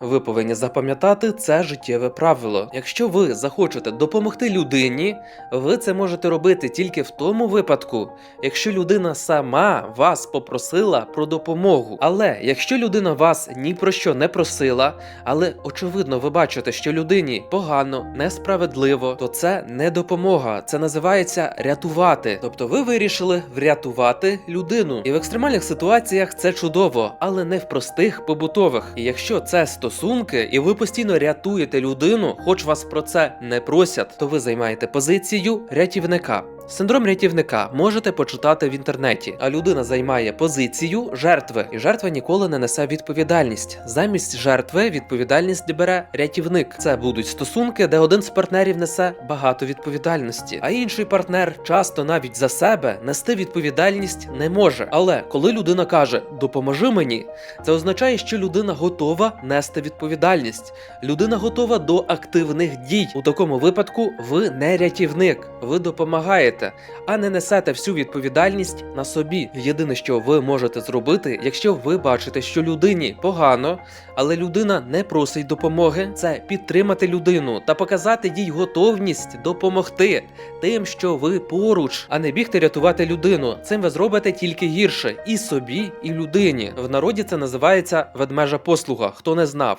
Ви повинні запам'ятати це життєве правило. Якщо ви захочете допомогти людині, ви це можете робити тільки в тому випадку, якщо людина сама вас попросила про допомогу. Але якщо людина вас ні про що не просила, але очевидно ви бачите, що людині погано, несправедливо, то це не допомога. Це називається рятувати. Тобто ви вирішили врятувати людину. І в екстремальних ситуаціях це чудово, але не в простих побутових. І якщо це стосунки, і ви постійно рятуєте людину, хоч вас про це не просять, то ви займаєте позицію рятівника. Синдром рятівника можете почитати в інтернеті, а людина займає позицію жертви, і жертва ніколи не несе відповідальність. Замість жертви відповідальність бере рятівник. Це будуть стосунки, де один з партнерів несе багато відповідальності, а інший партнер часто навіть за себе нести відповідальність не може. Але коли людина каже Допоможи мені, це означає, що людина готова нести відповідальність. Людина готова до активних дій. У такому випадку ви не рятівник, ви допомагаєте, а не несете всю відповідальність на собі. Єдине, що ви можете зробити, якщо ви бачите, що людині погано, але людина не просить допомоги, це підтримати людину та показати їй готовність допомогти тим, що ви поруч, а не бігти рятувати людину. Цим ви зробите тільки гірше і собі, і людині. В народі це називається ведмежа послуга. Хто не знав.